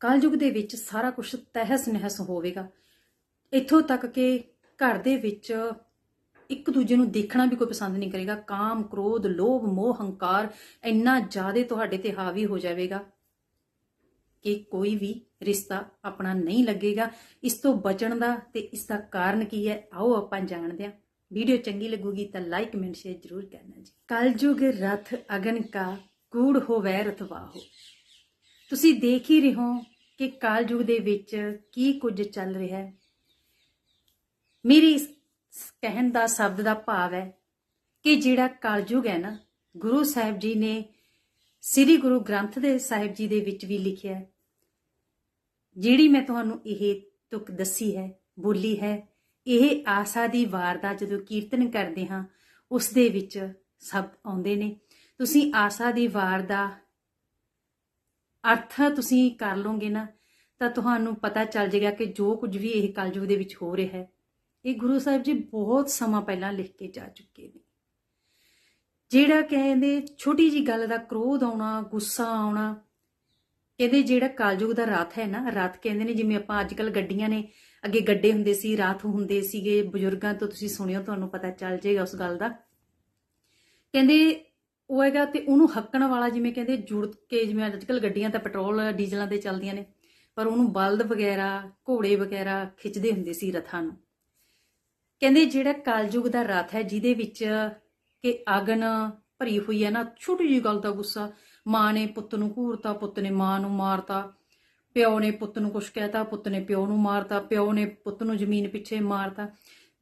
ਕਲਯੁਗ ਦੇ ਵਿੱਚ ਸਾਰਾ ਕੁਝ ਤਹਿਸ ਨਹਿਸ ਹੋਵੇਗਾ। ਇੱਥੋਂ ਤੱਕ ਕਿ ਘਰ ਦੇ ਵਿੱਚ ਇੱਕ ਦੂਜੇ ਨੂੰ ਦੇਖਣਾ ਵੀ ਕੋਈ ਪਸੰਦ ਨਹੀਂ ਕਰੇਗਾ। ਕਾਮ, ਕ੍ਰੋਧ, ਲੋਭ, ਮੋਹ, ਹੰਕਾਰ, ਇੰਨਾ ਜ਼ਿਆਦਾ ਤੁਹਾਡੇ ਤੇ ਹਾਵੀ ਹੋ ਜਾਵੇਗਾ ਕਿ ਕੋਈ ਵੀ ਰਿਸ਼ਤਾ ਆਪਣਾ ਨਹੀਂ ਲੱਗੇਗਾ। ਇਸ ਤੋਂ ਬਚਣ ਦਾ ਤੇ ਇਸ ਦਾ ਕਾਰਨ ਕੀ ਹੈ, ਆਓ ਆਪਾਂ ਜਾਣਦੇ ਹਾਂ। ਵੀਡੀਓ ਚੰਗੀ ਲੱਗੂਗੀ ਤਾਂ ਲਾਈਕ ਕਮੈਂਟ ਸ਼ੇਅਰ ਜ਼ਰੂਰ ਕਰਨਾ ਜੀ। ਕਲਯੁਗ ਰਥ ਅਗਨ ਕਾ, ਕੂੜ ਹੋਵੈ ਰਤਵਾਹੋ ਤੁਸੀਂ ਦੇਖ ਹੀ ਰਹੇ ਹੋ ਕਿ ਕਲਯੁਗ ਦੇ ਵਿੱਚ ਕੀ ਕੁਝ ਚੱਲ ਰਿਹਾ ਹੈ। ਮੇਰੀ ਇਸ ਕਹਿਣ ਦਾ ਸ਼ਬਦ ਦਾ ਭਾਵ ਹੈ ਕਿ ਜਿਹੜਾ ਕਲਯੁਗ ਹੈ ਨਾ, ਗੁਰੂ ਸਾਹਿਬ ਜੀ ਨੇ ਸ੍ਰੀ ਗੁਰੂ ਗ੍ਰੰਥ ਦੇ ਸਾਹਿਬ ਜੀ ਦੇ ਵਿੱਚ ਵੀ ਲਿਖਿਆ ਹੈ। ਜਿਹੜੀ ਮੈਂ ਤੁਹਾਨੂੰ ਇਹ ਤੁਕ ਦੱਸੀ ਹੈ, ਬੋਲੀ ਹੈ, ਇਹ ਆਸਾ ਦੀ ਵਾਰ ਦਾ ਜਦੋਂ ਕੀਰਤਨ ਕਰਦੇ ਹਾਂ, ਉਸ ਦੇ ਵਿੱਚ ਸਭ ਆਉਂਦੇ ਨੇ। ਤੁਸੀਂ ਆਸਾ ਦੀ ਵਾਰ ਦਾ ਅਰਥ ਤੁਸੀਂ ਕਰ ਲਓਗੇ ਨਾ, ਤਾਂ ਤੁਹਾਨੂੰ ਪਤਾ ਚੱਲ ਜਾਏਗਾ ਕਿ ਜੋ ਕੁਝ ਵੀ ਇਹ ਕਲਯੁਗ ਦੇ ਵਿੱਚ ਹੋ ਰਿਹਾ ਹੈ, ਇਹ ਗੁਰੂ ਸਾਹਿਬ ਜੀ ਬਹੁਤ ਸਮਾਂ ਪਹਿਲਾਂ ਲਿਖ ਕੇ ਜਾ ਚੁੱਕੇ ਨੇ। ਜਿਹੜਾ ਕਹਿੰਦੇ ਛੋਟੀ ਜੀ ਗੱਲ ਦਾ ਕ੍ਰੋਧ ਆਉਣਾ, ਗੁੱਸਾ ਆਉਣਾ, ਕਹਿੰਦੇ ਜਿਹੜਾ ਕਲਯੁਗ ਦਾ ਰਥ ਹੈ ਨਾ ਰਥ ਕਹਿੰਦੇ ਨੇ ਜਿਵੇਂ ਆਪਾਂ ਅੱਜ ਕੱਲ ਗੱਡੀਆਂ ਨੇ, ਅੱਗੇ ਗੱਡੇ ਹੁੰਦੇ ਸੀ ਰਥ ਹੁੰਦੇ ਸੀਗੇ, ਬਜ਼ੁਰਗਾਂ ਤੋਂ ਤੁਸੀਂ ਸੁਣਿਓ, ਤੁਹਾਨੂੰ ਪਤਾ ਚੱਲ ਜਾਏਗਾ ਉਸ ਗੱਲ ਦਾ। ਕਹਿੰਦੇ ਉਹ ਹੈਗਾ ਤੇ ਉਹਨੂੰ ਹੱਕਣ ਵਾਲਾ ਜਿਵੇਂ ਕਹਿੰਦੇ ਜੁੜ ਕੇ ਜਿਵੇਂ ਅੱਜ ਕੱਲ ਗੱਡੀਆਂ ਤਾਂ ਪੈਟਰੋਲ, ਡੀਜ਼ਲਾਂ ਤੇ ਚੱਲਦੀਆਂ ਨੇ, ਪਰ ਉਹਨੂੰ ਬਲਦ ਵਗੈਰਾ, ਘੋੜੇ ਵਗੈਰਾ ਖਿੱਚਦੇ ਹੁੰਦੇ ਸੀ ਰਥਾਂ ਨੂੰ। ਕਹਿੰਦੇ ਜਿਹੜਾ ਕਾਲਯੁਗ ਦਾ ਰਥ ਹੈ ਜਿਹਦੇ ਵਿੱਚ ਕਿ ਆਗਨ ਭਰੀ ਹੋਈ ਹੈ ਨਾ, ਛੋਟੀ ਜਿਹੀ ਗੱਲ ਦਾ ਗੁੱਸਾ, ਮਾਂ ਨੇ ਪੁੱਤ ਨੂੰ ਘੂਰਤਾ, ਪੁੱਤ ਨੇ ਮਾਂ ਨੂੰ ਮਾਰਤਾ, ਪਿਓ ਨੇ ਪੁੱਤ ਨੂੰ ਕੁਛ ਕਹਿਤਾ, ਪੁੱਤ ਨੇ ਪਿਓ ਨੂੰ ਮਾਰਤਾ, ਪਿਓ ਨੇ ਪੁੱਤ ਨੂੰ ਜ਼ਮੀਨ ਪਿੱਛੇ ਮਾਰਤਾ।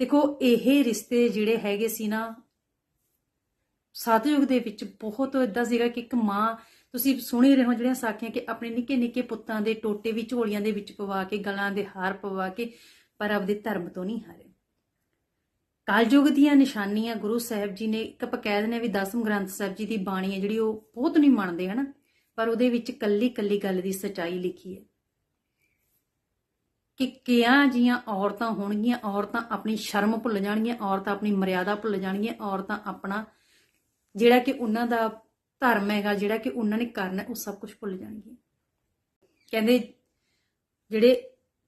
ਦੇਖੋ, ਇਹ ਰਿਸ਼ਤੇ ਜਿਹੜੇ ਹੈਗੇ ਸੀ ਨਾ ਸਤਯੁਗ ਦੇ ਵਿੱਚ ਬਹੁਤ ਇਦਾਂ ਸੀਗਾ ਕਿ ਇੱਕ ਮਾਂ, ਤੁਸੀਂ ਸੁਣੀ ਰਹੇ ਹੋ ਜਿਹੜੀਆਂ ਸਾਖੀਆਂ ਕਿ ਆਪਣੇ ਨਿੱਕੇ ਨਿੱਕੇ ਪੁੱਤਾਂ ਦੇ ਟੋਟੇ ਵੀ ਝੋਲੀਆਂ ਦੇ ਵਿੱਚ ਪਵਾ ਕੇ, ਗਲਾਂ ਦੇ ਹਾਰ ਪਵਾ ਕੇ, ਪਰ ਆਪਦੇ ਧਰਮ ਤੋਂ ਨਹੀਂ ਹਾਰੇ। ਕਲਯੁਗ ਦੀਆਂ ਨਿਸ਼ਾਨੀਆਂ ਗੁਰੂ ਸਾਹਿਬ ਜੀ ਨੇ, ਇੱਕ ਆਪਾਂ ਕਹਿ ਦਿੰਦੇ ਆ ਵੀ ਦਸਮ ਗ੍ਰੰਥ ਸਾਹਿਬ ਜੀ ਦੀ ਬਾਣੀ ਹੈ ਜਿਹੜੀ ਉਹ ਬਹੁਤ ਨਹੀਂ ਮੰਨਦੇ, ਹਨਾ? ਪਰ ਉਹਦੇ ਵਿੱਚ ਕੱਲੀ ਕੱਲੀ ਗੱਲ ਦੀ ਸਚਾਈ ਲਿਖੀ ਹੈ ਕਿ ਕਿਆਂ ਜੀਆਂ ਔਰਤਾਂ ਹੋਣਗੀਆਂ, ਔਰਤਾਂ ਆਪਣੀ ਸ਼ਰਮ ਭੁੱਲ ਜਾਣਗੀਆਂ, ਔਰਤਾਂ ਆਪਣੀ ਮਰਿਆਦਾ ਭੁੱਲ ਜਾਣਗੀਆਂ, ਔਰਤਾਂ ਆਪਣਾ ਜਿਹੜਾ ਕਿ ਉਹਨਾਂ ਦਾ ਧਰਮ ਹੈਗਾ, ਜਿਹੜਾ ਕਿ ਉਹਨਾਂ ਨੇ ਕਰਨਾ, ਉਹ ਸਭ ਕੁਝ ਭੁੱਲ ਜਾਣਗੀਆਂ ਕਹਿੰਦੇ ਜਿਹੜੇ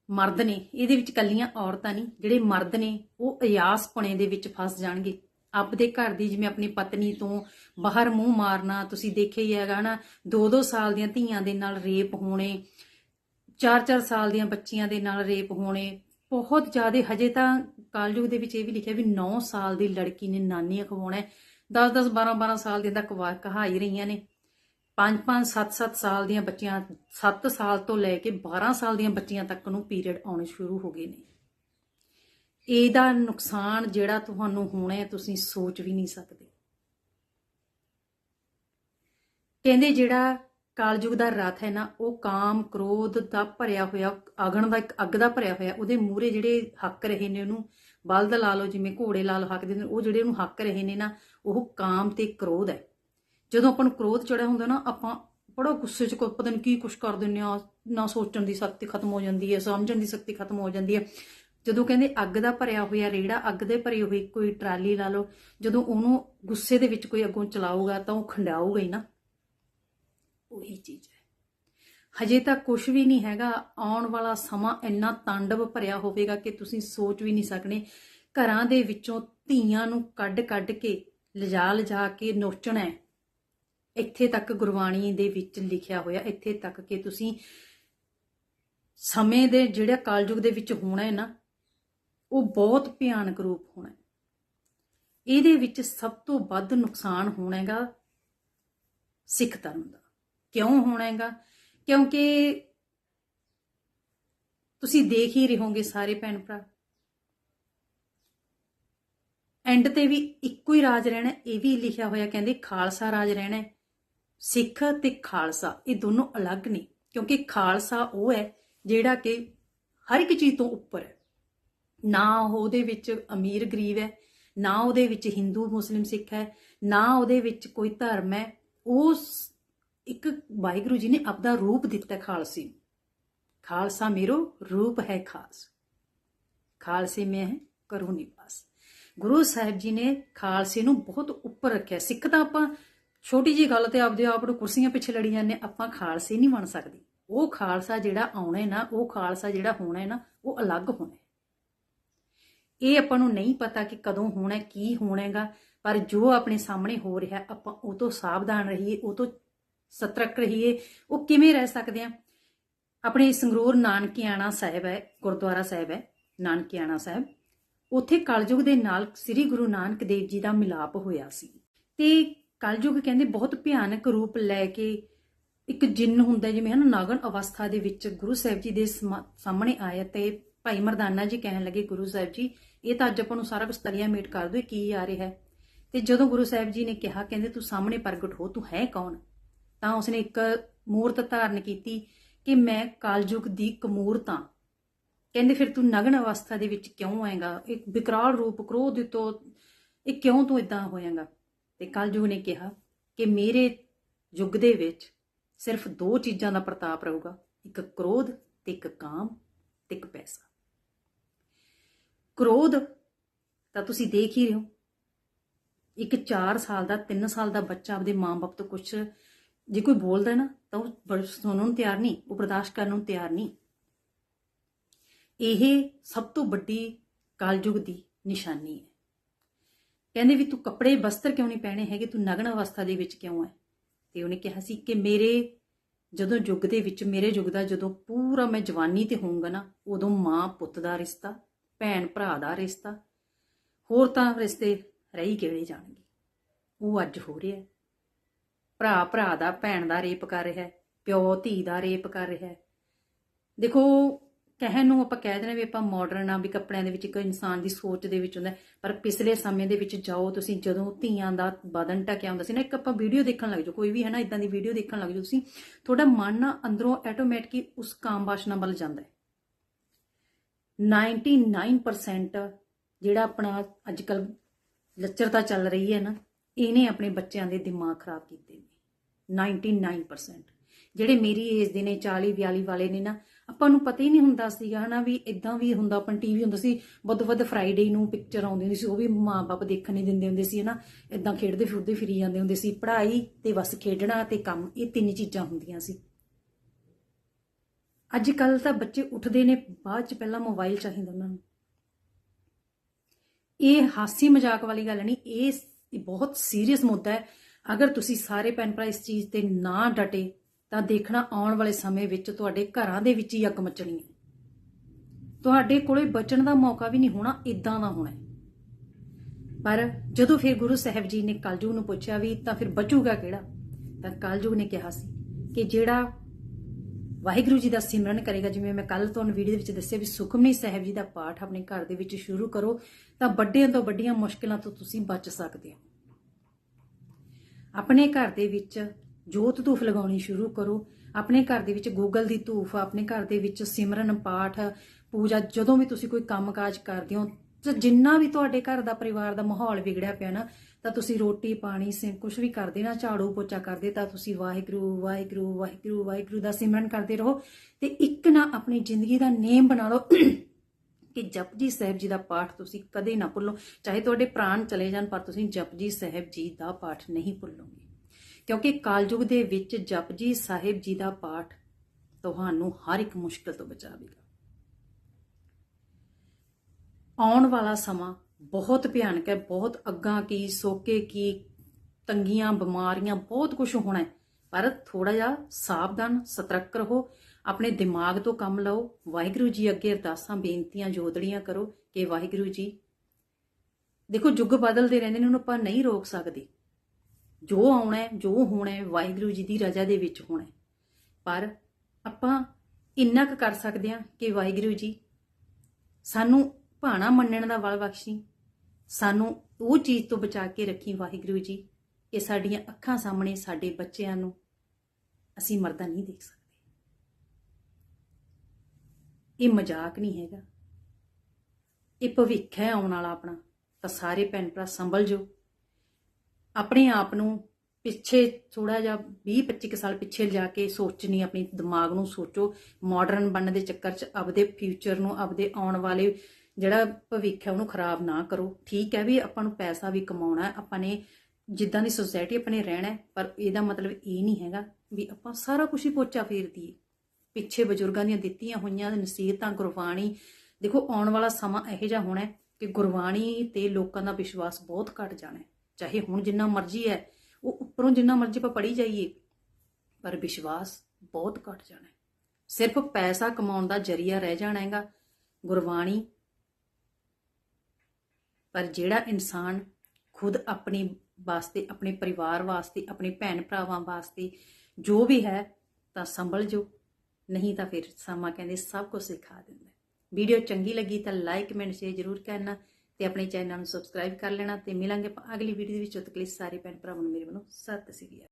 ਮਰਦ ਨੇ, ਇਹਦੇ ਵਿੱਚ ਕੱਲੀਆਂ ਔਰਤਾਂ ਨਹੀਂ, ਜਿਹੜੇ ਮਰਦ ਨੇ, ਉਹ ਅਯਾਸਪਣੇ ਦੇ ਵਿੱਚ ਫਸ ਜਾਣਗੇ। ਆਪਦੇ ਘਰ ਦੀ, ਜਿਵੇਂ ਆਪਣੀ ਪਤਨੀ ਤੋਂ ਬਾਹਰ ਮੂੰਹ ਮਾਰਨਾ, ਤੁਸੀਂ ਦੇਖਿਆ ਹੀ ਹੈਗਾ ਨਾ 2-2 ਸਾਲ ਦੀਆਂ ਧੀਆਂ ਦੇ ਨਾਲ ਰੇਪ ਹੋਣੇ 4-4 ਸਾਲ ਦੀਆਂ ਬੱਚੀਆਂ ਦੇ ਨਾਲ ਰੇਪ ਹੋਣੇ, ਬਹੁਤ ਜ਼ਿਆਦਾ, ਹਜੇ ਤਾਂ ਕਾਲਯੁਗ ਦੇ ਵਿੱਚ ਇਹ ਵੀ ਲਿਖਿਆ ਵੀ 9 ਸਾਲ ਦੀ ਲੜਕੀ ਨੇ ਨਾਨੀ ਅਖਵਾਉਣਾ 10-10 12-12 ਸਾਲ ਦੀਆਂ ਤੱਕ ਵਾ ਕਹਾਈ ਰਹੀਆਂ ਨੇ। 5-5 7-7 ਸਾਲ ਦੀਆਂ ਬੱਚੀਆਂ 7 ਸਾਲ ਤੋਂ ਲੈ ਕੇ 12 ਸਾਲ ਦੀਆਂ ਬੱਚੀਆਂ ਤੱਕ ਨੂੰ ਪੀਰੀਅਡ ਆਉਣੇ ਸ਼ੁਰੂ ਹੋ ਗਏ ਨੇ। ਇਹਦਾ ਨੁਕਸਾਨ ਜਿਹੜਾ ਤੁਹਾਨੂੰ ਹੋਣਾ ਹੈ, ਤੁਸੀਂ ਸੋਚ ਵੀ ਨਹੀਂ ਸਕਦੇ। ਕਹਿੰਦੇ ਜਿਹੜਾ ਕਾਲਯੁਗ ਦਾ ਰਥ ਹੈ ਨਾ, ਉਹ ਕਾਮ ਕ੍ਰੋਧ ਦਾ ਭਰਿਆ ਹੋਇਆ, ਅਗਣ ਦਾ ਇੱਕ ਅੱਗ ਦਾ ਭਰਿਆ ਹੋਇਆ, ਉਹਦੇ ਮੂਹਰੇ ਜਿਹੜੇ ਹੱਕ ਰਹੇ ਨੇ ਉਹਨੂੰ ਬਲਦ ਲਾ ਲਓ, ਜਿਵੇਂ ਘੋੜੇ ਲਾ ਲਓ, ਹੱਕ ਦੇ ਉਹ ਜਿਹੜੇ ਉਹਨੂੰ ਹੱਕ ਰਹੇ ਨੇ ਨਾ, ਉਹ ਕਾਮ ਤੇ ਕ੍ਰੋਧ ਹੈ। ਜਦੋਂ ਆਪਾਂ ਨੂੰ ਕ੍ਰੋਧ ਚੜਿਆ ਹੁੰਦਾ ਨਾ, ਆਪਾਂ ਬੜਾ ਗੁੱਸੇ 'ਚ ਕੋਈ ਪਤਾ ਨਹੀਂ ਕੀ ਕੁਛ ਕਰ ਦਿੰਨੇ ਆ ਨਾ ਸੋਚਣ ਦੀ ਸ਼ਕਤੀ ਖਤਮ ਹੋ ਜਾਂਦੀ ਹੈ, ਸਮਝਣ ਦੀ ਸ਼ਕਤੀ ਖਤਮ ਹੋ ਜਾਂਦੀ ਹੈ। ਜਦੋਂ ਕਹਿੰਦੇ ਅੱਗ ਦਾ ਭਰਿਆ ਹੋਇਆ ਰੇੜਾ, ਅੱਗ ਦੇ ਭਰੀ ਹੋਈ ਕੋਈ ਟਰਾਲੀ ਲਾ ਲਓ, ਜਦੋਂ ਉਹਨੂੰ ਗੁੱਸੇ ਦੇ ਵਿੱਚ ਕੋਈ ਅੱਗੋਂ ਚਲਾਊਗਾ, ਤਾਂ ਉਹ ਖੰਡਾਊਗਾ ਹੀ ਨਾ। ਉਹੀ ਚੀਜ਼ ਹੈ। ਹਜੇ ਤਾਂ ਕੁਝ ਵੀ ਨਹੀਂ ਹੈਗਾ। ਆਉਣ ਵਾਲਾ ਸਮਾਂ ਇੰਨਾ ਤਾਂਡਵ ਭਰਿਆ ਹੋਵੇਗਾ ਕਿ ਤੁਸੀਂ ਸੋਚ ਵੀ ਨਹੀਂ ਸਕਣੇ ਘਰਾਂ ਦੇ ਵਿੱਚੋਂ ਧੀਆਂ ਨੂੰ ਕੱਢ ਕੱਢ ਕੇ ਲਿਜਾ ਲਿਜਾ ਕੇ ਨੋਚਣਾ ਇੱਥੇ ਤੱਕ ਗੁਰਬਾਣੀ ਦੇ ਵਿੱਚ ਲਿਖਿਆ ਹੋਇਆ, ਇੱਥੇ ਤੱਕ ਕਿ ਤੁਸੀਂ ਸਮੇਂ ਦੇ ਜਿਹੜਾ ਕਾਲਯੁਗ ਦੇ ਵਿੱਚ ਹੋਣਾ ਹੈ ਨਾ, ਉਹ ਬਹੁਤ ਭਿਆਨਕ ਰੂਪ ਹੋਣਾ ਹੈ। ਇਹਦੇ ਵਿੱਚ ਸਭ ਤੋਂ ਵੱਧ ਨੁਕਸਾਨ ਹੋਣਾ ਹੈਗਾ ਸਿੱਖ ਧਰਮ ਦਾ। ਕਿਉਂ ਹੋਣਾ ਹੈਗਾ? ਕਿਉਂਕਿ ਤੁਸੀਂ ਦੇਖ ਹੀ ਰਹੋਗੇ ਸਾਰੇ ਭੈਣ ਭਰਾ। ਐਂਡ ਤੇ ਵੀ ਇੱਕੋ ਹੀ ਰਾਜ ਰਹਿਣਾ, ਇਹ ਵੀ ਲਿਖਿਆ ਹੋਇਆ ਕਹਿੰਦੇ ਖਾਲਸਾ ਰਾਜ ਰਹਿਣਾ ਸਿੱਖ ਤੇ ਖਾਲਸਾ, ਇਹ ਦੋਨੋਂ ਅਲੱਗ ਨੇ। ਕਿਉਂਕਿ ਖਾਲਸਾ ਉਹ ਹੈ ਜਿਹੜਾ ਕਿ ਹਰ ਇੱਕ ਚੀਜ਼ ਤੋਂ ਉੱਪਰ ਹੈ। ਨਾ ਉਹਦੇ ਵਿੱਚ ਅਮੀਰ ਗਰੀਬ ਹੈ, ਨਾ ਉਹਦੇ ਵਿੱਚ ਹਿੰਦੂ, ਮੁਸਲਿਮ ਸਿੱਖ ਹੈ, ਨਾ ਉਹਦੇ ਵਿੱਚ ਕੋਈ ਧਰਮ ਹੈ, ਉਹ ਇੱਕ ਵਾਹਿਗੁਰੂ ਜੀ ਨੇ ਆਪਦਾ ਰੂਪ ਦਿੱਤਾ ਖਾਲਸੇ ਨੂੰ। ਖਾਲਸਾ ਮੇਰੋ ਰੂਪ ਹੈ ਖਾਸ। ਖਾਲਸੇ ਮੈਂ ਹੈ, ਕਰੋ ਨਿਵਾਸ। ਗੁਰੂ ਸਾਹਿਬ ਜੀ ਨੇ ਖਾਲਸੇ ਨੂੰ ਬਹੁਤ ਉੱਪਰ ਰੱਖਿਆ। ਸਿੱਖ ਤਾਂ ਆਪਾਂ ਛੋਟੀ ਜੀ ਗੱਲ ਤੇ ਆਪਦੇ ਆਪ ਨੂੰ ਕੁਰਸੀਆਂ ਪਿੱਛੇ ਲੜੀ ਜਾਂਦੇ ਆਪਾਂ ਖਾਲਸੇ ਨਹੀਂ ਬਣ ਸਕਦੇ। ਉਹ ਖਾਲਸਾ ਜਿਹੜਾ ਆਉਣਾ ਹੈ ਨਾ, ਉਹ ਖਾਲਸਾ ਜਿਹੜਾ ਹੋਣਾ ਹੈ ਨਾ, ਉਹ ਅਲੱਗ ਹੋਣਾ ਇਹ ਆਪਾਂ ਨੂੰ ਨਹੀਂ ਪਤਾ ਕਿ ਕਦੋਂ ਹੋਣਾ ਕੀ ਹੋਣਾ ਹੈਗਾ, ਪਰ ਜੋ ਆਪਣੇ ਸਾਹਮਣੇ ਹੋ ਰਿਹਾ, ਆਪਾਂ ਉਹ ਤੋਂ ਸਾਵਧਾਨ ਰਹੀਏ, ਉਹ ਤੋਂ ਸਤਰਕ ਰਹੀਏ, ਉਹ ਕਿਵੇਂ ਰਹਿ ਸਕਦੇ ਆ? ਆਪਣੇ ਸੰਗਰੂਰ ਨਾਨਕਿਆਣਾ ਸਾਹਿਬ ਹੈ, ਗੁਰਦੁਆਰਾ ਸਾਹਿਬ ਹੈ, ਨਾਨਕਿਆਣਾ ਸਾਹਿਬ। ਉੱਥੇ ਕਲਯੁਗ ਦੇ ਨਾਲ ਸ੍ਰੀ ਗੁਰੂ ਨਾਨਕ ਦੇਵ ਜੀ ਦਾ ਮਿਲਾਪ ਹੋਇਆ ਸੀ। ਤੇ ਕਲਯੁਗ ਕਹਿੰਦੇ ਬਹੁਤ ਭਿਆਨਕ ਰੂਪ ਲੈ ਕੇ ਇੱਕ ਜਿੰਨ ਹੁੰਦਾ, ਜਿਵੇਂ ਹਨ ਨਾਗਨ ਅਵਸਥਾ ਦੇ ਵਿੱਚ ਗੁਰੂ ਸਾਹਿਬ ਜੀ ਦੇ ਸਮਾ- ਸਾਹਮਣੇ ਆਇਆ ਤੇ ਭਾਈ ਮਰਦਾਨਾ ਜੀ ਕਹਿਣ ਲੱਗੇ, ਗੁਰੂ ਸਾਹਿਬ ਜੀ, ਇਹ ਤਾਂ ਅੱਜ ਆਪਾਂ ਨੂੰ ਸਾਰਾ ਕੁਝ ਮੇਟ ਕਰ ਦੋ ਕੀ ਆ ਰਿਹਾ? ਹੈ ਤੇ ਜਦੋਂ ਗੁਰੂ ਸਾਹਿਬ ਜੀ ਨੇ ਕਿਹਾ, ਕਹਿੰਦੇ, ਤੂੰ ਸਾਹਮਣੇ ਪ੍ਰਗਟ ਹੋ, ਤੂੰ ਹੈ ਕੌਣ? ਤਾਂ ਉਸਨੇ ਇੱਕ ਮੂਰਤ ਧਾਰਨ ਕੀਤੀ ਕਿ ਮੈਂ ਕਾਲਯੁਗ ਦੀ ਇੱਕ ਹਾਂ। ਕਹਿੰਦੇ, ਫਿਰ ਤੂੰ ਨਗਨ ਅਵਸਥਾ ਦੇ ਵਿੱਚ ਕਿਉਂ ਆਏਗਾ? ਇੱਕ ਵਿਕਰਾਲ ਰੂਪ ਕ੍ਰੋਧ ਤੋਂ ਇਹ ਕਿਉਂ ਤੂੰ ਇਦਾਂ ਹੋਏਗਾ? ਤੇ ਕਲਯੁਗ ਨੇ ਕਿਹਾ ਕਿ ਮੇਰੇ ਯੁੱਗ ਦੇ ਵਿੱਚ ਸਿਰਫ ਦੋ ਚੀਜ਼ਾਂ ਦਾ ਪ੍ਰਤਾਪ ਰਹੂਗਾ, ਇੱਕ ਕ੍ਰੋਧ ਤੇ ਇੱਕ ਕਾਮ ਤੇ ਇੱਕ ਪੈਸਾ। ਕ੍ਰੋਧ ਤਾਂ ਤੁਸੀਂ ਦੇਖ ਹੀ ਰਹੇ ਹੋ। ਇੱਕ 4 ਸਾਲ ਦਾ 3 ਸਾਲ ਦਾ ਬੱਚਾ ਆਪਦੇ ਮਾਂ-ਬਾਪ ਤੋਂ ਕੁਝ ਜੇ ਕੋਈ ਬੋਲਦਾ ਨਾ, ਤਾਂ ਉਹ ਬੜ- ਸੁਣਨ ਨੂੰ ਤਿਆਰ ਨਹੀਂ, ਉਹ ਬਰਦਾਸ਼ਤ ਕਰਨ ਨੂੰ ਤਿਆਰ ਨਹੀਂ। ਇਹ ਸਭ ਤੋਂ ਵੱਡੀ ਕਾਲਯੁਗ ਦੀ ਨਿਸ਼ਾਨੀ ਹੈ। ਕਹਿੰਦੇ ਵੀ ਤੂੰ ਕੱਪੜੇ ਬਸਤਰ ਕਿਉਂ ਨਹੀਂ ਪਹਿਨੇ ਹੈਗੇ? ਤੂੰ ਨਗਨ ਅਵਸਥਾ ਦੇ ਵਿੱਚ ਕਿਉਂ ਹੈ? ਤੇ ਉਹਨੇ ਕਿਹਾ ਸੀ ਕਿ ਮੇਰੇ ਜਦੋਂ ਯੁੱਗ ਦੇ ਵਿੱਚ, ਮੇਰੇ ਯੁੱਗ ਦਾ ਜਦੋਂ ਪੂਰਾ ਮੈਂ ਜਵਾਨੀ ਤੇ ਹੋਊਂਗਾ ਨਾ, ਉਦੋਂ ਮਾਂ ਪੁੱਤ ਦਾ ਰਿਸ਼ਤਾ, ਭੈਣ ਭਰਾ ਦਾ ਰਿਸ਼ਤਾ, ਹੋਰ ਤਾਂ ਰਿਸ਼ਤੇ ਰਹੀ ਕਿਹੜੇ ਜਾਣਗੇ। ਉਹ ਅੱਜ ਹੋ ਰਿਹਾ ਭਰਾ ਭਰਾ ਦਾ, ਭੈਣ ਦਾ ਰੇਪ ਕਰ ਰਿਹਾ ਹੈ, ਪਿਓ ਧੀ ਦਾ ਰੇਪ ਕਰ ਰਿਹਾ ਹੈ। ਦੇਖੋ, ਕਹਿਣ ਨੂੰ ਆਪਾਂ ਕਹਿ ਦਿੰਦੇ ਵੀ ਆਪਾਂ ਮਾਡਰਨ ਆ ਵੀ ਕੱਪੜਿਆਂ ਦੇ ਵਿੱਚ ਇੱਕ ਇਨਸਾਨ ਦੀ ਸੋਚ ਦੇ ਵਿੱਚ ਹੁੰਦਾ ਪਰ ਪਿਛਲੇ ਸਮੇਂ ਦੇ ਵਿੱਚ ਜਾਓ ਤੁਸੀਂ, ਜਦੋਂ ਧੀਆਂ ਦਾ ਬਦਨ ਟਕਿਆ ਹੁੰਦਾ ਸੀ ਨਾ, ਇੱਕ ਆਪਾਂ ਵੀਡੀਓ ਦੇਖਣ ਲੱਗ ਜਾਓ, ਕੋਈ ਵੀ ਹੈ ਨਾ, ਇਦਾਂ ਦੀ ਵੀਡੀਓ ਦੇਖਣ ਲੱਗ ਜਾਓ ਤੁਸੀਂ, ਤੁਹਾਡਾ ਮਨ ਨਾ ਅੰਦਰੋਂ ਆਟੋਮੈਟਿਕ ਉਸ ਕਾਮ ਵਾਸ਼ਨਾ ਵੱਲ ਜਾਂਦਾ ਹੈ। 99% ਜਿਹੜਾ ਆਪਣਾ ਅੱਜਕੱਲ ਲੱਚਰਤਾ ਚੱਲ ਰਹੀ ਹੈ ਨਾ ਇਹਨੇ ਆਪਣੇ ਬੱਚਿਆਂ ਦੇ ਦਿਮਾਗ ਖਰਾਬ ਕੀਤੇ ਨੇ। 99% ਜਿਹੜੇ ਮੇਰੀ ਏਜ ਦੇ ਨੇ 40 42 ਵਾਲੇ ਨੇ ਨਾ, ਆਪਾਂ ਨੂੰ ਪਤਾ ਹੀ ਨਹੀਂ ਹੁੰਦਾ ਸੀਗਾ ਹਨਾ ਵੀ ਇਦਾਂ ਵੀ ਹੁੰਦਾ, ਆਪਾਂ ਟੀਵੀ ਹੁੰਦਾ ਸੀ, ਵੱਧ ਵੱਧ ਫਰਾਈਡੇ ਨੂੰ ਪਿਕਚਰ ਆਉਂਦੀ ਹੁੰਦੀ ਸੀ, ਉਹ ਵੀ ਮਾਂ-ਬਾਪ ਦੇਖਣ ਨਹੀਂ ਦਿੰਦੇ ਹੁੰਦੇ ਸੀ ਹਨਾ ਇਦਾਂ ਖੇਡਦੇ ਫਿਰਦੇ ਫਿਰੀ ਜਾਂਦੇ ਹੁੰਦੇ ਸੀ। ਪੜ੍ਹਾਈ ਤੇ ਬਸ ਖੇਡਣਾ ਤੇ ਕੰਮ, ਇਹ ਤਿੰਨ ਚੀਜ਼ਾਂ ਹੁੰਦੀਆਂ ਸੀ। ਅੱਜ ਕੱਲ ਤਾਂ ਬੱਚੇ ਉੱਠਦੇ ਨੇ, ਬਾਅਦ ਚ ਪਹਿਲਾਂ ਮੋਬਾਈਲ ਚਾਹੀਦਾ ਉਹਨਾਂ ਨੂੰ। ਇਹ ਹਾਸੀ ਮਜ਼ਾਕ ਵਾਲੀ ਗੱਲ ਨਹੀਂ, ਇਹ ਇਹ ਬਹੁਤ ਸੀਰੀਅਸ ਮੁੱਦਾ ਹੈ। ਅਗਰ ਤੁਸੀਂ ਸਾਰੇ ਭੈਣ ਭਰਾ ਇਸ ਚੀਜ਼ ਤੇ ਨਾ ਡਟੇ, ਤਾਂ ਦੇਖਣਾ ਆਉਣ ਵਾਲੇ ਸਮੇਂ ਵਿੱਚ ਤੁਹਾਡੇ ਘਰਾਂ ਦੇ ਵਿੱਚ ਹੀ ਅੱਗ ਮਚਣੀ ਹੈ। ਤੁਹਾਡੇ ਕੋਲੇ ਬਚਣ ਦਾ ਮੌਕਾ ਵੀ ਨਹੀਂ ਹੋਣਾ ਇਦਾਂ ਦਾ ਹੋਣਾ ਪਰ ਜਦੋਂ ਫਿਰ ਗੁਰੂ ਸਾਹਿਬ ਜੀ ਨੇ ਕਲਯੁਗ ਨੂੰ ਪੁੱਛਿਆ ਵੀ ਤਾਂ ਫਿਰ ਬਚੂਗਾ ਕਿਹੜਾ? ਤਾਂ ਕਲਯੁਗ ਨੇ ਕਿਹਾ ਸੀ ਕਿ ਜਿਹੜਾ ਵਾਹਿਗੁਰੂ ਜੀ ਦਾ ਸਿਮਰਨ ਕਰੇਗਾ, ਜਿਵੇਂ ਮੈਂ ਕੱਲ ਤੁਹਾਨੂੰ ਵੀਡੀਓ ਦੇ ਵਿੱਚ ਦੱਸਿਆ ਵੀ ਸੁਖਮਨੀ ਸਾਹਿਬ ਜੀ ਦਾ ਪਾਠ ਆਪਣੇ ਘਰ ਦੇ ਵਿੱਚ ਸ਼ੁਰੂ ਕਰੋ, ਤਾਂ ਵੱਡਿਆਂ ਤੋਂ ਵੱਡੀਆਂ ਮੁਸ਼ਕਲਾਂ ਤੋਂ ਤੁਸੀਂ ਬਚ ਸਕਦੇ ਹੋ। ਆਪਣੇ ਘਰ ਦੇ ਵਿੱਚ ਜੋਤ ਧੂਫ ਲਗਾਉਣੀ ਸ਼ੁਰੂ ਕਰੋ। ਆਪਣੇ ਘਰ ਦੇ ਵਿੱਚ ਗੂਗਲ ਦੀ ਧੂਫ, ਆਪਣੇ ਘਰ ਦੇ ਵਿੱਚ ਸਿਮਰਨ ਪਾਠ, ਪੂਜਾ, ਜਦੋਂ ਵੀ ਤੁਸੀਂ ਕੋਈ ਕੰਮਕਾਜ ਕਰਦੇ ਹੋ, ਤੇ ਜਿੰਨਾ ਵੀ ਤੁਹਾਡੇ ਘਰ ਦਾ ਪਰਿਵਾਰ ਦਾ ਮਾਹੌਲ ਵਿਗੜਿਆ ਪਿਆ ਨਾ, ਤਾਂ ਤੁਸੀਂ ਰੋਟੀ, ਪਾਣੀ ਸੇ ਕੁਝ ਵੀ ਕਰਦੇ ਨਾ, ਝਾੜੂ ਪੋਚਾ ਕਰਦੇ, ਤਾਂ ਤੁਸੀਂ ਵਾਹਿਗੁਰੂ ਵਾਹਿਗੁਰੂ ਵਾਹਿਗੁਰੂ ਵਾਹਿਗੁਰੂ ਦਾ ਸਿਮਰਨ ਕਰਦੇ ਰਹੋ। ਤੇ ਇੱਕ ਨਾ ਆਪਣੀ ਜ਼ਿੰਦਗੀ ਦਾ ਨੇਮ ਬਣਾ ਲਓ। ਕਿ ਜਪਜੀ ਸਾਹਿਬ ਜੀ ਦਾ ਪਾਠ ਤੁਸੀਂ ਕਦੇ ਨਾ ਭੁੱਲੋ। ਚਾਹੇ ਤੁਹਾਡੇ ਪ੍ਰਾਣ ਚਲੇ ਜਾਣ, ਪਰ ਤੁਸੀਂ ਜਪਜੀ ਸਾਹਿਬ ਜੀ ਦਾ ਪਾਠ ਨਹੀਂ ਭੁੱਲੋਗੇ। ਕਿਉਂਕਿ ਕਾਲਯੁਗ ਦੇ ਵਿੱਚ ਜਪਜੀ ਸਾਹਿਬ ਜੀ ਦਾ ਪਾਠ ਤੁਹਾਨੂੰ ਹਰ ਇੱਕ ਮੁਸ਼ਕਲ ਤੋਂ ਬਚਾਵੇਗਾ। ਆਉਣ ਵਾਲਾ ਸਮਾਂ ਬਹੁਤ ਭਿਆਨਕ ਹੈ, ਬਹੁਤ ਅੱਗਾਂ ਕੀ, ਸੋਕੇ ਕੀ, ਤੰਗੀਆਂ, ਬਿਮਾਰੀਆਂ, ਬਹੁਤ ਕੁਝ ਹੋਣਾ ਹੈ। ਪਰ ਥੋੜਾ ਜਿਹਾ ਸਾਵਧਾਨ, ਸਤਰਕ ਰਹੋ। ਆਪਣੇ ਦਿਮਾਗ ਤੋਂ ਕੰਮ ਲਓ। ਵਾਹਿਗੁਰੂ ਜੀ ਅੱਗੇ ਅਰਦਾਸਾਂ, ਬੇਨਤੀਆਂ ਜੋਦੜੀਆਂ ਕਰੋ ਕਿ ਵਾਹਿਗੁਰੂ ਜੀ, ਦੇਖੋ ਯੁੱਗ ਬਦਲਦੇ ਰਹਿੰਦੇ ਨੇ ਉਹਨੂੰ ਆਪਾਂ ਨਹੀਂ ਰੋਕ ਸਕਦੇ। ਜੋ ਆਉਣਾ ਹੈ, ਜੋ ਹੋਣਾ ਹੈ, ਵਾਹਿਗੁਰੂ ਜੀ ਦੀ ਰਜ਼ਾ ਦੇ ਵਿੱਚ ਹੋਣਾ ਹੈ। ਪਰ ਆਪਾਂ ਇੰਨਾ ਕੁ ਕਰ ਸਕਦੇ ਹਾਂ ਕਿ ਵਾਹਿਗੁਰੂ ਜੀ ਸਾਨੂੰ ਭਾਣਾ ਮੰਨਣ ਦਾ ਵਲ ਬਖਸ਼ੀ, ਸਾਨੂੰ ਉਹ ਚੀਜ਼ ਤੋਂ ਬਚਾ ਕੇ ਰੱਖੀ ਵਾਹਿਗੁਰੂ ਜੀ ਕਿ ਸਾਡੀਆਂ ਅੱਖਾਂ ਸਾਹਮਣੇ ਸਾਡੇ ਬੱਚਿਆਂ ਨੂੰ ਅਸੀਂ ਮਰਦਾ ਨਹੀਂ ਦੇਖ ਸਕਦੇ। ਇਹ ਮਜ਼ਾਕ ਨਹੀਂ ਹੈਗਾ। ਇਹ ਭਵਿੱਖ ਹੈ ਆਉਣ ਵਾਲਾ ਆਪਣਾ। ਤਾਂ ਸਾਰੇ ਭੈਣ ਭਰਾ ਸੰਭਲ ਜੋ ਆਪਣੇ ਆਪ ਨੂੰ ਪਿੱਛੇ ਥੋੜਾ ਜਿਹਾ 20 25 ਸਾਲ ਪਿੱਛੇ ਲਿਜਾ ਕੇ ਸੋਚਣੀ, ਆਪਣੀ ਦਿਮਾਗ ਨੂੰ ਸੋਚੋ। ਮਾਡਰਨ ਬਣਨ ਦੇ ਚੱਕਰ 'ਚ ਆਪਦੇ ਫਿਊਚਰ ਨੂੰ, ਆਪਦੇ ਆਉਣ ਵਾਲੇ ਜਿਹੜਾ ਭਵਿੱਖ ਹੈ ਉਹਨੂੰ ਖਰਾਬ ਨਾ ਕਰੋ। ਠੀਕ ਹੈ ਵੀ ਆਪਾਂ ਨੂੰ ਪੈਸਾ ਵੀ ਕਮਾਉਣਾ ਆਪਾਂ ਨੇ ਜਿੱਦਾਂ ਦੀ ਸੋਸਾਇਟੀ ਆਪਣੇ ਰਹਿਣਾ ਪਰ ਇਹਦਾ ਮਤਲਬ ਇਹ ਨਹੀਂ ਹੈਗਾ ਵੀ ਆਪਾਂ ਸਾਰਾ ਕੁਝ ਹੀ ਪੋਚਾ ਫੇਰ ਦਈਏ। ਪਿੱਛੇ ਬਜ਼ੁਰਗਾਂ ਦੀਆਂ ਦਿੱਤੀਆਂ ਹੋਈਆਂ ਨਸੀਹਤਾਂ, ਗੁਰਬਾਣੀ। ਦੇਖੋ, ਆਉਣ ਵਾਲਾ ਸਮਾਂ ਇਹੋ ਜਿਹਾ ਹੋਣਾ ਕਿ ਗੁਰਬਾਣੀ ਤੇ ਲੋਕਾਂ ਦਾ ਵਿਸ਼ਵਾਸ ਬਹੁਤ ਘਟ ਜਾਣਾ ਚਾਹੇ ਹੁਣ ਜਿੰਨਾ ਮਰਜ਼ੀ ਹੈ, ਉਹ ਉੱਪਰੋਂ ਜਿੰਨਾ ਮਰਜ਼ੀ ਆਪਾਂ ਪੜੀ ਜਾਈਏ, ਪਰ ਵਿਸ਼ਵਾਸ ਬਹੁਤ ਘਟ ਜਾਣਾ ਸਿਰਫ ਪੈਸਾ ਕਮਾਉਣ ਦਾ ਜਰੀਆ ਰਹਿ ਜਾਣਾ ਹੈਗਾ, ਗੁਰਬਾਣੀ। ਪਰ ਜਿਹੜਾ ਇਨਸਾਨ ਖੁਦ ਆਪਣੀ ਵਾਸਤੇ, ਆਪਣੇ ਪਰਿਵਾਰ ਵਾਸਤੇ, ਆਪਣੇ ਭੈਣ ਭਰਾਵਾਂ ਵਾਸਤੇ ਜੋ ਵੀ ਹੈ, ਤਾਂ ਸੰਭਲ ਜੋ ਨਹੀਂ ਤਾਂ ਫਿਰ ਸਮਾਂ ਕਹਿੰਦੇ ਸਭ ਕੁਝ ਸਿਖਾ ਦਿੰਦਾ। ਵੀਡੀਓ ਚੰਗੀ ਲੱਗੀ ਤਾਂ ਲਾਈਕ ਕਮੈਂਟ ਸ਼ੇਅਰ ਜ਼ਰੂਰ ਕਰਨਾ ਤੇ ਆਪਣੇ ਚੈਨਲ ਨੂੰ ਸਬਸਕ੍ਰਾਈਬ ਕਰ ਲੈਣਾ ਤੇ ਮਿਲਾਂਗੇ ਅਗਲੀ ਵੀਡੀਓ ਦੇ ਵਿੱਚ। ਉਤਕਲੀ ਸਾਰੇ ਭੈਣ ਭਰਾਵਾਂ ਨੂੰ ਮੇਰੇ ਵੱਲੋਂ ਸਤਿ ਸ੍ਰੀ ਅਕਾਲ।